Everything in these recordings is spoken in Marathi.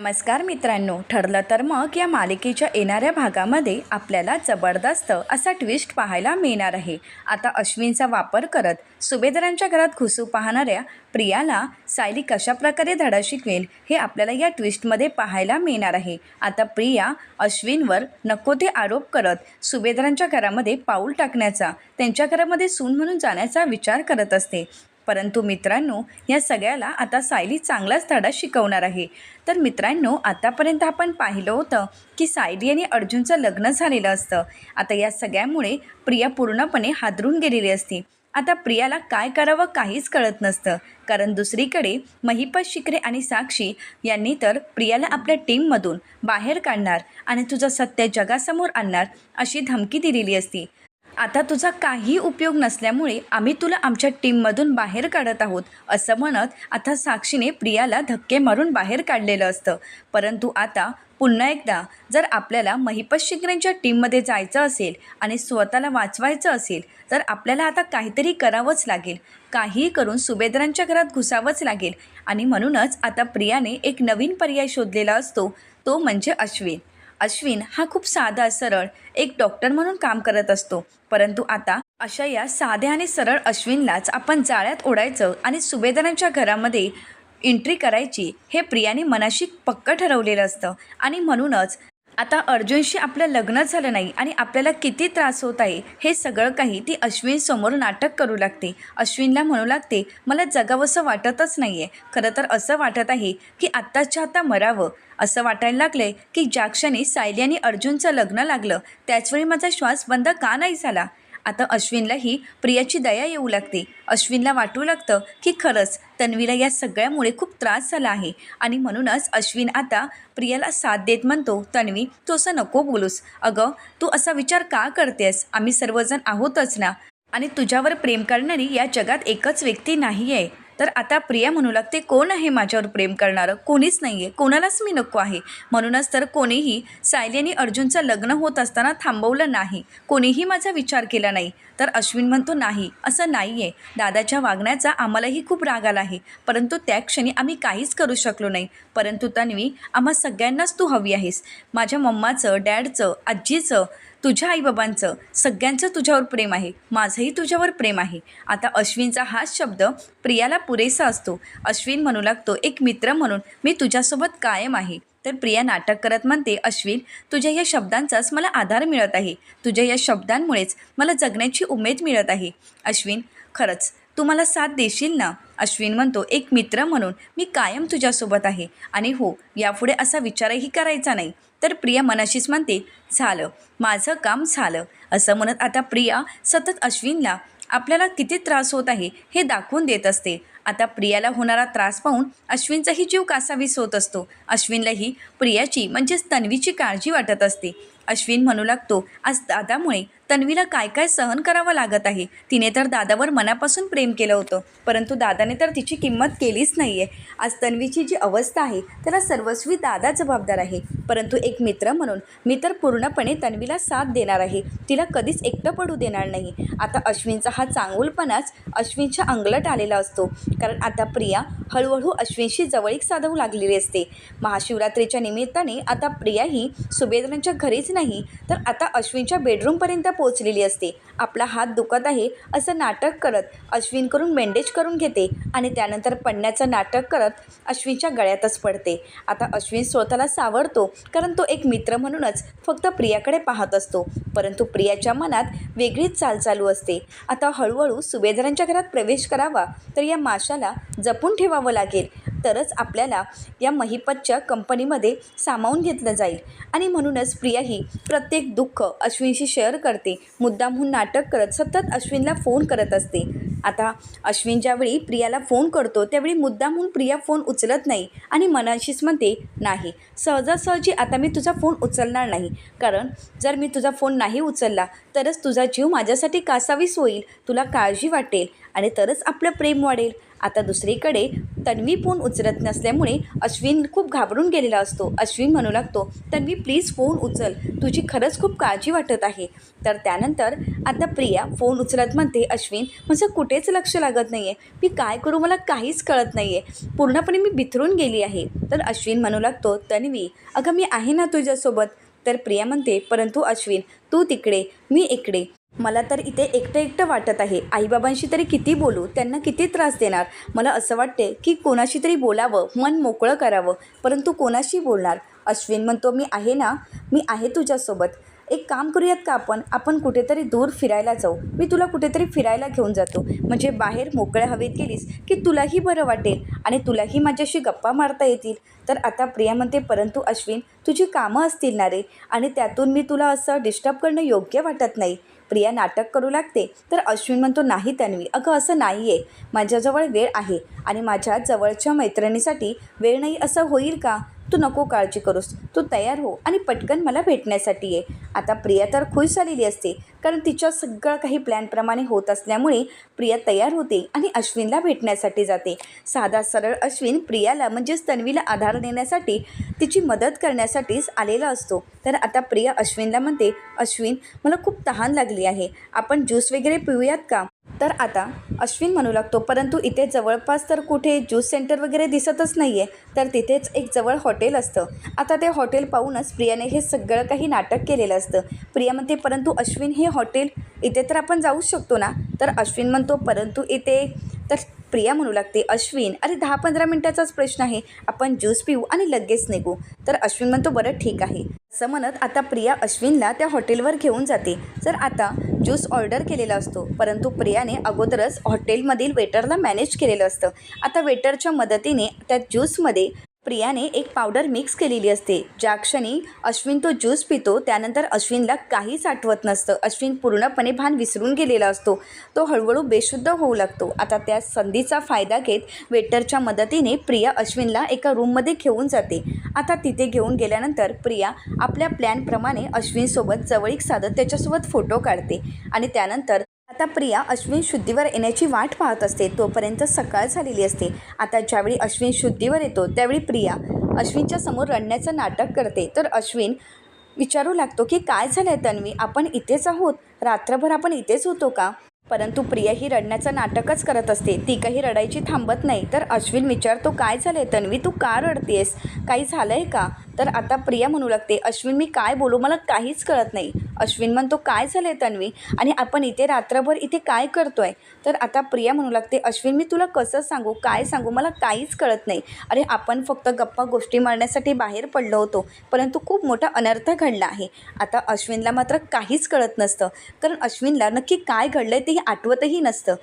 नमस्कार मित्रांनो ठरलं तर मग या मालिकेच्या येणाऱ्या भागामध्ये आपल्याला जबरदस्त असा ट्विस्ट पाहायला मिळणार आहे. आता अश्विनचा वापर करत सुभेदारांच्या घरात घुसू पाहणाऱ्या प्रियाला सायली कशाप्रकारे धडा शिकवेल हे आपल्याला या ट्विस्टमध्ये पाहायला मिळणार आहे. आता प्रिया अश्विनवर नको ते आरोप करत सुभेदारांच्या घरामध्ये पाऊल टाकण्याचा त्यांच्या घरामध्ये सून म्हणून जाण्याचा विचार करत असते. परंतु मित्रांनो या सगळ्याला आता सायली चांगलाच धडा शिकवणार आहे. तर मित्रांनो आतापर्यंत आपण पाहिलं होतं की सायली आणि अर्जुनचं लग्न झालेलं असतं. आता या सगळ्यामुळे प्रिया पूर्णपणे हादरून गेलेली असते. आता प्रियाला काय करावं काहीच कळत नसतं. कारण दुसरीकडे महिपत शिकरे आणि साक्षी यांनी तर प्रियाला आपल्या टीममधून बाहेर काढणार आणि तुझं सत्य जगासमोर आणणार अशी धमकी दिलेली असती. आता तुझा काही उपयोग नसल्यामुळे आम्ही तुला आमच्या टीममधून बाहेर काढत आहोत असं म्हणत आता साक्षीने प्रियाला धक्के मारून बाहेर काढलेलं असतं. परंतु आता पुन्हा एकदा जर आपल्याला महिपत शिकरेंच्या टीममध्ये जायचं असेल आणि स्वतःला वाचवायचं असेल तर आपल्याला आता काहीतरी करावंच लागेल. काहीही करून सुभेदारांच्या घरात घुसावंच लागेल. आणि म्हणूनच आता प्रियाने एक नवीन पर्याय शोधलेला असतो तो म्हणजे अश्विन. अश्विन हा खूप साधा सरळ एक डॉक्टर म्हणून काम करत असतो. परंतु आता अशा या साध्या आणि सरळ अश्विनलाच आपण जाळ्यात ओढायचं आणि सुभेदारांच्या घरामध्ये एंट्री करायची हे प्रियाने मनाशी पक्क ठरवलेलं असतं. आणि म्हणूनच आता अर्जुनशी आपलं लग्न झालं नाही आणि आपल्याला किती त्रास होत आहे हे सगळं काही ती अश्विनसमोर नाटक करू लागते. अश्विनला म्हणू लागते मला जगावंसं वाटतच नाही आहे खरं तर असं वाटत आहे की आत्ताच्या आता मरावं. असं वाटायला लागलं की ज्या क्षणी सायली आणि अर्जुनचं लग्न लागलं त्याचवेळी माझा श्वास बंद का नाही झाला? आता अश्विनलाही प्रियाची दया येऊ लागते. अश्विनला वाटू लागतं की खरंच तन्वीला या सगळ्यामुळे खूप त्रास झाला आहे. आणि म्हणूनच अश्विन आता प्रियाला साथ देत म्हणतो तन्वी तू असं नको बोलूस. अगं तू असा विचार का करतेस? आम्ही सर्वजण आहोतच ना. आणि तुझ्यावर प्रेम करणारी या जगात एकच व्यक्ती नाही आहे तर आता प्रिया म्हणू लागते कोण आहे माझ्यावर प्रेम करणारं? कोणीच नाही आहे कोणालाच मी नको आहे. म्हणूनच तर कोणीही सायली आणि अर्जुनचं लग्न होत असताना थांबवलं नाही. कोणीही माझा विचार केला नाही. तर अश्विन म्हणतो नाही असं नाही आहे दादाच्या वागण्याचा आम्हालाही खूप राग आला आहे. परंतु त्या क्षणी आम्ही काहीच करू शकलो नाही. परंतु तन्वी आम्हा सगळ्यांनाच तू हवी आहेस. माझ्या मम्माचं डॅडचं आजीचं तुझ्या आईबाबांचं सगळ्यांचं तुझ्यावर प्रेम आहे माझंही तुझ्यावर प्रेम आहे. आता अश्विनचा हाच शब्द प्रियाला पुरेसा असतो. अश्विन म्हणू लागतो एक मित्र म्हणून मी तुझ्यासोबत कायम आहे. तर प्रिया नाटक करत म्हणते अश्विन तुझ्या या शब्दांचाच मला आधार मिळत आहे. तुझ्या या शब्दांमुळेच मला जगण्याची उमेद मिळत आहे. अश्विन खरंच तू मला साथ देशील ना? अश्विन म्हणतो एक मित्र म्हणून मी कायम तुझ्यासोबत आहे. आणि हो यापुढे असा विचारही करायचा नाही. तर प्रिया मनाशीच म्हणते झालं माझं काम झालं. असं म्हणत आता प्रिया सतत अश्विनला आपल्याला किती त्रास होत आहे हे दाखवून देत असते. आता प्रियाला होणारा त्रास पाहून अश्विनचाही जीव कासावीस होत असतो. अश्विनलाही प्रियाची म्हणजेच तन्वीची काळजी वाटत असते. अश्विन म्हणू लागतो आज दादामुळे तन्वीला काय काय सहन करावं लागत आहे? तिने तर दादावर मनापासून प्रेम केलं होतं. परंतु दादाने तर तिची किंमत केलीच नाही आहे आज तन्वीची जी अवस्था आहे त्याला सर्वस्वी दादा जबाबदार आहे. परंतु एक मित्र म्हणून मी तर पूर्णपणे तन्वीला साथ देणार आहे. तिला कधीच एकटं पडू देणार नाही. आता अश्विनचा हा चांगुलपणाच अश्विनच्या अंगलट आलेला असतो. कारण आता प्रिया हळूहळू अश्विनशी जवळीक साधवू लागलेली असते. महाशिवरात्रीच्या निमित्ताने आता प्रिया ही सुभेदारांच्या घरीच नाही तर आता अश्विनच्या बेडरूमपर्यंत पोहोचलेली असते. आपला हात दुखत आहे असं नाटक करत अश्विनकडून मेंडेज करून घेते आणि त्यानंतर पडण्याचं नाटक करत अश्विनच्या गळ्यातच पडते. आता अश्विन स्वतःला सावरतो कारण तो एक मित्र म्हणूनच फक्त प्रियाकडे पाहत असतो. परंतु प्रियाच्या मनात वेगळीच चाल चालू असते. आता हळूहळू सुभेदारांच्या घरात प्रवेश करावा तर या माशाला जपून ठेवावं लागेल. तरच आपल्याला या महिपतच्या कंपनीमध्ये सामावून घेतलं जाईल. आणि म्हणूनच प्रिया ही प्रत्येक दुःख अश्विनशी शेअर करते. मुद्दामहून नाटक करत सतत अश्विनला फोन करत असते. आता अश्विन ज्यावेळी प्रियाला फोन करतो त्यावेळी मुद्दामहून प्रिया फोन उचलत नाही आणि मनाशीच म्हणते नाही सहजासहजी आता मी तुझा फोन उचलणार नाही. कारण जर मी तुझा फोन नाही उचलला तरच तुझा जीव माझ्यासाठी कासावीस होईल. तुला काळजी वाटेल. आणि तरच आपलं प्रेम वाढेल. आता दुसरीकडे तन्वी फोन उचलत नसल्यामुळे अश्विन खूप घाबरून गेलेला असतो. अश्विन म्हणू लागतो तन्वी प्लीज फोन उचल. तुझी खरंच खूप काळजी वाटत आहे. तर त्यानंतर आता प्रिया फोन उचलत म्हणते अश्विन माझं कुठेच लक्ष लागत नाही आहे मी काय करू मला काहीच कळत नाही आहे पूर्णपणे मी बिथरून गेली आहे. तर अश्विन म्हणू लागतो तन्वी अगं मी आहे ना तुझ्यासोबत. तर प्रिया म्हणते परंतु अश्विन तू तिकडे मी इकडे. मला तर इथे एकटं एकटं वाटत आहे. आईबाबांशी तरी किती बोलू? त्यांना किती त्रास देणार? मला असं वाटते की कोणाशी तरी बोलावं मन मोकळं करावं परंतु कोणाशी बोलणार? अश्विन म्हणतो मी आहे ना? मी आहे तुझ्यासोबत. एक काम करूयात का आपण? आपण कुठेतरी दूर फिरायला जाऊ. मी तुला कुठेतरी फिरायला घेऊन जातो. म्हणजे बाहेर मोकळ्या हवेत गेलीस की तुलाही बरं वाटेल आणि तुलाही माझ्याशी गप्पा मारता येतील. तर आता प्रिया म्हणते परंतु अश्विन तुझी कामं असतील ना रे? आणि त्यातून मी तुला असं डिस्टर्ब करणं योग्य वाटत नाही. प्रिया नाटक करू लागते. तर अश्विन म्हणतो नाही तन्वी. अगं असं नाही आहे माझ्याजवळ वेळ आहे आणि माझ्या जवळच्या मैत्रिणीसाठी वेळ नाही असं होईल का? तू नको काळजी करूस. तू तयार हो आणि पटकन मला भेटण्यासाठी ये. आता प्रिया तर खुश झालेली असते कारण तिच्या सगळं काही प्लॅनप्रमाणे होत असल्यामुळे प्रिया तयार होते आणि अश्विनला भेटण्यासाठी जाते. साधा सरळ अश्विन प्रियाला म्हणजेच तन्वीला आधार देण्यासाठी तिची मदत करण्यासाठीच आलेला असतो. तर आता प्रिया अश्विनला म्हणते अश्विन मला खूप तहान लागली आहे. आपण ज्यूस वगैरे पिऊयात का? तर आता अश्विन म्हणू लागतो परंतु इथे जवळपास तर कुठे ज्यूस सेंटर वगैरे दिसतच नाही आहे तर तिथेच एक जवळ हॉटेल असतं. आता ते हॉटेल पाहूनच प्रियाने हे सगळं काही नाटक केलेलं असतं. प्रिया म्हणते परंतु अश्विन हे हॉटेल इथे तर आपण जाऊच शकतो ना? तर अश्विन म्हणतो परंतु इथे तर प्रिया म्हणू लागते अश्विन अरे दहा पंधरा मिनटाचाच प्रश्न आहे. आपण ज्यूस पिऊ आणि लगेच निघू. तर अश्विन म्हणतो बरं ठीक आहे. असं म्हणत आता प्रिया अश्विनला त्या हॉटेलवर घेऊन जाते. तर आता ज्यूस ऑर्डर केलेला असतो परंतु प्रियाने अगोदरच हॉटेलमधील वेटरला मॅनेज केलेलं असतं. आता वेटरच्या मदतीने त्या ज्यूसमध्ये प्रियाने एक पावडर मिक्स केलेली असते. ज्या क्षणी अश्विन तो ज्यूस पितो त्यानंतर अश्विनला काहीच आठवत नसतं. अश्विन पूर्णपणे भान विसरून गेलेला असतो. तो हळूहळू बेशुद्ध होऊ लागतो. आता त्या संधीचा फायदा घेत वेटरच्या मदतीने प्रिया अश्विनला एका रूममध्ये घेऊन जाते. आता तिथे घेऊन गेल्यानंतर प्रिया आपल्या प्लॅनप्रमाणे अश्विनसोबत जवळीक साधत त्याच्यासोबत फोटो काढते आणि त्यानंतर आता प्रिया अश्विन शुद्धीवर येण्याची वाट पाहत असते. तोपर्यंत सकाळ झालेली असते. आता ज्यावेळी अश्विन शुद्धीवर येतो त्यावेळी प्रिया अश्विनच्या समोर रडण्याचं नाटक करते. तर अश्विन विचारू लागतो की काय झालं आहे तन्वी? आपण इथेच आहोत? रात्रभर आपण इथेच होतो का? परंतु प्रिया ही रडण्याचं नाटकच करत असते. ती काही रडायची थांबत नाही. तर अश्विन विचारतो काय झालं आहे तन्वी? तू का रडतेस? काही झालं आहे का? तर आता प्रिया म्हणू लागते अश्विन मी काय बोलू? मला काहीच कळत नाही. अश्विन म्हणतो काय झालं आहे तन्वी? आणि आपण इथे रात्रभर इथे काय करतोय? तर आता प्रिया म्हणू लागते अश्विन मी तुला कसं सांगू? काय सांगू? मला काहीच कळत नाही. अरे आपण फक्त गप्पा गोष्टी मारण्यासाठी बाहेर पडलो होतो परंतु खूप मोठा अनर्थ घडला आहे. आता अश्विनला मात्र काहीच कळत नसतं कारण अश्विनला नक्की काय घडलं आहे तेही आठवतही नसतं.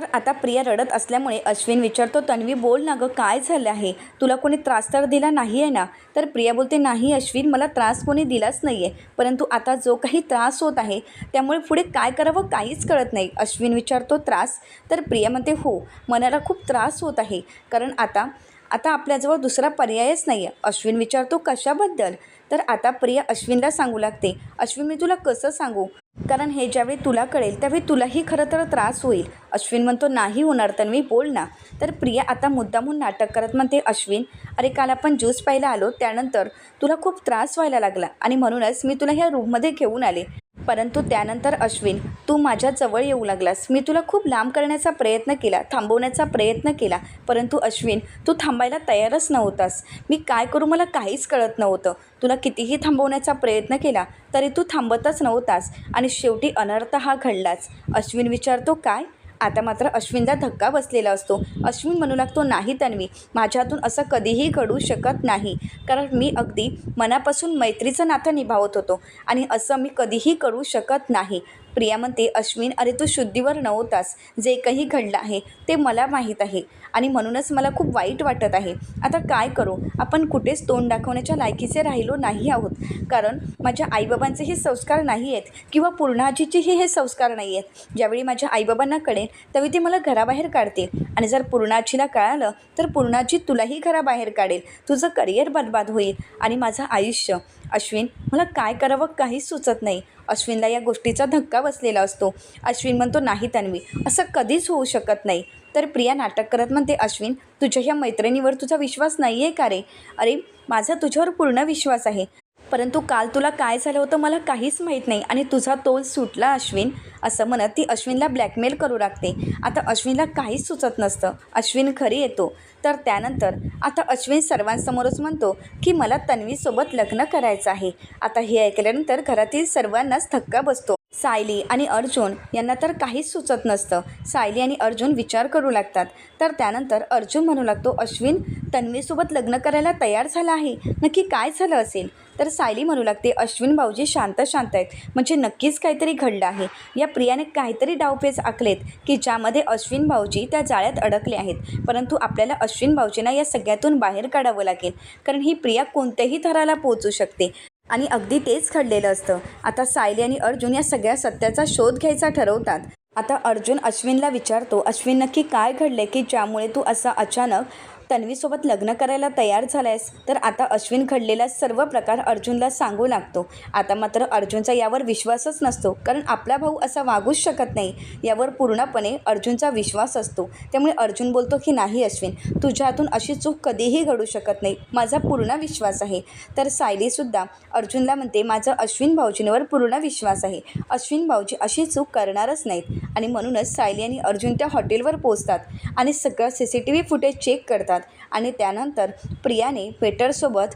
तर आता प्रिया रडत असल्यामुळे अश्विन विचारतो तन्वी बोल ना गं काय झालं आहे? तुला कोणी त्रास तर दिला नाही आहे ना? तर प्रिया बोलते नाही अश्विन मला त्रास कोणी दिलाच नाही आहे परंतु आता जो काही त्रास होत आहे त्यामुळे पुढे काय करावं काहीच कळत नाही. अश्विन विचारतो त्रास? तर प्रिया म्हणते हो मनाला खूप त्रास होत आहे. कारण आता आता आपल्याजवळ दुसरा पर्यायच नाही आहे अश्विन विचारतो कशाबद्दल? तर आता प्रिया अश्विनला सांगू लागते अश्विन मी तुला कसं सांगू? कारण हे ज्यावेळी तुला कळेल त्यावेळी तुलाही खरं तर त्रास होईल. अश्विन म्हणतो नाही होणार तर मी बोल ना. तर प्रिया आता मुद्दामून नाटक करत म्हणते अश्विन अरे काल आपण ज्यूस प्यायला आलो त्यानंतर तुला खूप त्रास व्हायला लागला आणि म्हणूनच मी तुला ह्या रूममध्ये घेऊन आले. परंतु त्यानंतर अश्विन तू माझ्या जवळ येऊ लागलास. मी तुला खूप लांब करण्याचा प्रयत्न केला थांबवण्याचा प्रयत्न केला. परंतु अश्विन तू थांबायला तयारच नव्हतास. मी काय करू मला काहीच कळत नव्हतं. तुला कितीही थांबवण्याचा प्रयत्न केला तरी तू थांबतच नव्हतास. आणि शेवटी अनर्थ हा घडलाच. अश्विन विचारतो काय? आता मात्र अश्विनला धक्का बसलेला असतो. अश्विन म्हणू लागतो नाही तन्वी माझ्यातून असं कधीही घडू शकत नाही. कारण मी अगदी मनापासून मैत्रीचं नातं निभावत होतो आणि असं मी कधीही करू शकत नाही. प्रिया म्हणते अश्विन अरे तू शुद्धीवर नव्हतास. जे काही घडलं आहे ते मला माहीत आहे. आणि म्हणूनच मला खूप वाईट वाटत आहे. आता काय करू? आपण कुठेच तोंड दाखवण्याच्या लायकीचे राहिलो नाही आहोत. कारण माझ्या आईबाबांचे हे संस्कार नाही आहेत किंवा पूर्णाजीचेही हे संस्कार नाही आहेत ज्यावेळी माझ्या आईबाबांना कळेल त्यावेळी ते मला घराबाहेर काढतील आणि जर पूर्णाजीला कळालं तर पूर्णाजी तुलाही घराबाहेर काढेल. तुझं करिअर बरबाद होईल. आणि माझं आयुष्य. अश्विन मला काय करावं काहीच सुचत नाही. अश्विनला या गोष्टीचा धक्का बसलेला असतो. अश्विन म्हणतो नाही तन्वी असं कधीच होऊ शकत नाही. तर प्रिया नाटक करत म्हणते अश्विन तुझ्या ह्या मैत्रिणीवर तुझा विश्वास नाही आहे का रे? अरे माझा तुझ्यावर पूर्ण विश्वास आहे. परंतु काल तुला काय झालं होतं मला काहीच माहीत नाही आणि तुझा तोल सुटला अश्विन असं म्हणत ती अश्विनला ब्लॅकमेल करू लागते. आता अश्विनला काहीच सुचत नसतं. अश्विन घरी येतो. तर त्यानंतर आता अश्विन सर्वांसमोरच म्हणतो की मला तन्वीसोबत लग्न करायचं आहे. आता हे ऐकल्यानंतर घरातील सर्वांनाच धक्का बसतो. सायली आणि अर्जुन यांना तर काहीच सुचत नसतं. सायली आणि अर्जुन विचार करू लागतात. तर त्यानंतर अर्जुन म्हणू लागतो अश्विन तन्वीसोबत लग्न करायला तयार झाला आहे. नक्की काय झालं असेल? तर सायली म्हणू लागते अश्विन भाऊजी शांत शांत आहेत. म्हणजे नक्कीच काहीतरी घडलं आहे. या प्रियाने काहीतरी डावपेच आखलेत की ज्यामध्ये अश्विन भाऊजी त्या जाळ्यात अडकले आहेत. परंतु आपल्याला अश्विन भाऊजींना या सगळ्यातून बाहेर काढावं लागेल कारण ही प्रिया कोणत्याही थराला पोहोचू शकते. आणि अगदी तेच घडलेलं असतं. आता सायली आणि अर्जुन या सगळ्या सत्याचा शोध घ्यायचा ठरवतात. आता अर्जुन अश्विनला विचारतो अश्विन नक्की काय घडले की ज्यामुळे तू असा अचानक तन्वीसोबत लग्न करायला तयार झालायस तर आता अश्विन घडलेला सर्व प्रकार अर्जुनला सांगू लागतो. आता मात्र अर्जुनचा यावर विश्वासच नसतो कारण आपला भाऊ असा वागूच शकत नाही. यावर पूर्णपणे अर्जुनचा विश्वास असतो. त्यामुळे अर्जुन बोलतो की नाही अश्विन तुझ्या हातून अशी चूक कधीही घडू शकत नाही. माझा पूर्ण विश्वास आहे. तर सायलीसुद्धा अर्जुनला म्हणते माझं अश्विन भाऊजींवर पूर्ण विश्वास आहे. अश्विन भाऊजी अशी चूक करणारच नाहीत. आणि म्हणूनच सायली आणि अर्जुन त्या हॉटेलवर पोचतात आणि सगळं C C T V footage check करतात. आणि त्यानंतर प्रियाने पेटरसोबत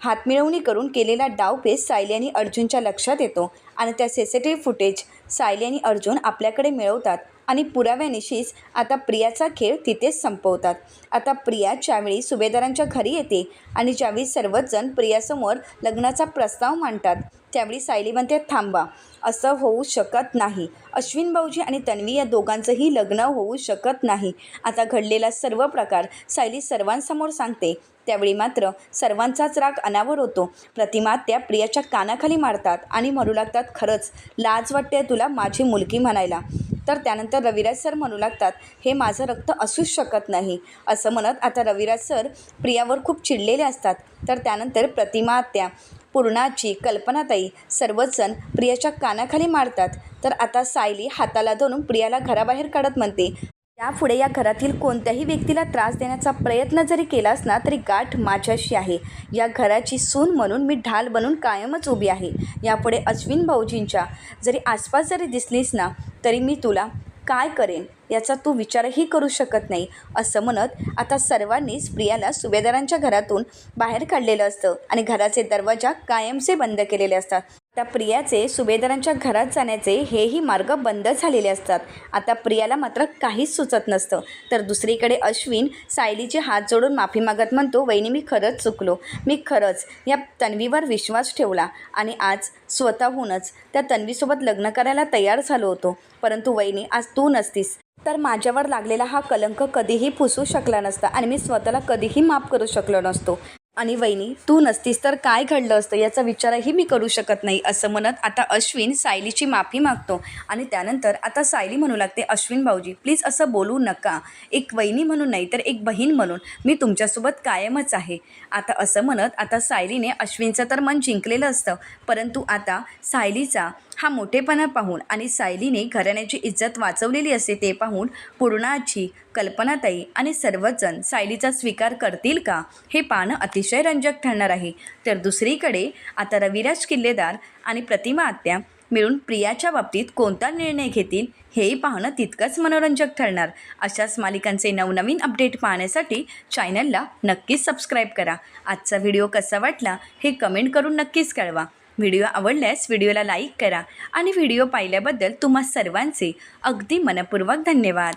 हातमिळवणी करून केलेला डावपेच सायली आणि अर्जुनच्या लक्षात येतो. आणि त्या C C T V footage Sayali आणि अर्जुन आपल्याकडे मिळवतात. आणि पुराव्यानिशीच आता प्रियाचा खेळ तिथेच संपवतात. आता प्रिया ज्यावेळी सुभेदारांच्या घरी येते आणि ज्यावेळी सर्वच जण प्रियासमोर लग्नाचा प्रस्ताव मांडतात त्यावेळी सायली म्हणते थांबा असं होऊ शकत नाही. अश्विन भाऊजी आणि तन्वी या दोघांचंही लग्न होऊ शकत नाही. आता घडलेला सर्व प्रकार सायली सर्वांसमोर सांगते. त्यावेळी मात्र सर्वांचाच राग अनावर होतो. प्रतिमा त्या प्रियाच्या कानाखाली मारतात आणि म्हणू लागतात खरंच लाज वाटते तुला माझी मुलगी म्हणायला तर त्यानंतर रविराज सर म्हणू लागतात हे माझं रक्त असूच शकत नाही असं म्हणत आता रविराज सर प्रियावर खूप चिडलेले असतात. तर त्यानंतर प्रतिमा आत्या पूर्णाची कल्पनाताई सर्वचजण प्रियाच्या कानाखाली मारतात. तर आता सायली हाताला धरून प्रियाला घराबाहेर काढत म्हणते यापुढे या घरातील कोणत्याही व्यक्तीला त्रास देण्याचा प्रयत्न जरी केलास ना तरी गाठ माझ्याशी आहे. या घराची सून म्हणून मी ढाल बनून कायमच उभी आहे. यापुढे अश्विन भाऊजींच्या जरी आसपास जरी दिसलीस ना तरी मी तुला काय करेन याचा तू विचारही करू शकत नाही असं म्हणत आता सर्वांनीच प्रियाला सुभेदारांच्या घरातून बाहेर काढलेलं असतं आणि घराचे दरवाजा कायमचे बंद केलेले असतात. त्या प्रियाचे सुभेदारांच्या घरात जाण्याचे हेही मार्ग बंद झालेले असतात. आता प्रियाला मात्र काहीच सुचत नसतं. तर दुसरीकडे अश्विन सायलीचे हात जोडून माफी मागत म्हणतो वहिनी मी खरंच चुकलो. मी खरंच या तन्वीवर विश्वास ठेवला आणि आज स्वतःहूनच त्या तन्वीसोबत लग्न करायला तयार झालो होतो. परंतु वहिनी आज तू नसतीस. तर माझ्यावर लागलेला हा कलंक कधीही पुसू शकला नसता आणि मी स्वतःला कधीही माफ करू शकलो नसतो. आणि वहिनी तू नसतीस तर काय घडलं असतं? याचा विचारही मी करू शकत नाही असं म्हणत आता अश्विन सायलीची माफी मागतो. आणि त्यानंतर आता सायली म्हणू लागते अश्विन भाऊजी प्लीज असं बोलू नका. एक वहिनी म्हणून नाही तर एक बहीण म्हणून. मी तुमच्यासोबत कायमच आहे. आता असं म्हणत आता सायलीने अश्विनचं तर मन जिंकलेलं असतं परंतु आता सायलीचा हा मोठेपणा पाहून आणि सायलीने घराण्याची इज्जत वाचवलेली असते ते पाहून पूर्णाची कल्पनाताई आणि सर्वजण सायलीचा स्वीकार करतील का हे पाहणं अतिशय रंजक ठरणार आहे. तर दुसरीकडे आता रविराज किल्लेदार आणि प्रतिमा आत्या मिळून प्रियाच्या बाबतीत कोणता निर्णय घेतील हेही पाहणं तितकंच मनोरंजक ठरणार. अशाच मालिकांचे नवनवीन अपडेट पाहण्यासाठी चॅनलला नक्कीच सबस्क्राईब करा. आजचा व्हिडिओ कसा वाटला हे कमेंट करून नक्कीच कळवा. व्हिडिओ आवडल्यास व्हिडिओला लाईक करा आणि व्हिडिओ पाहिल्याबद्दल तुम्हा सर्वांचे अगदी मनपूर्वक धन्यवाद.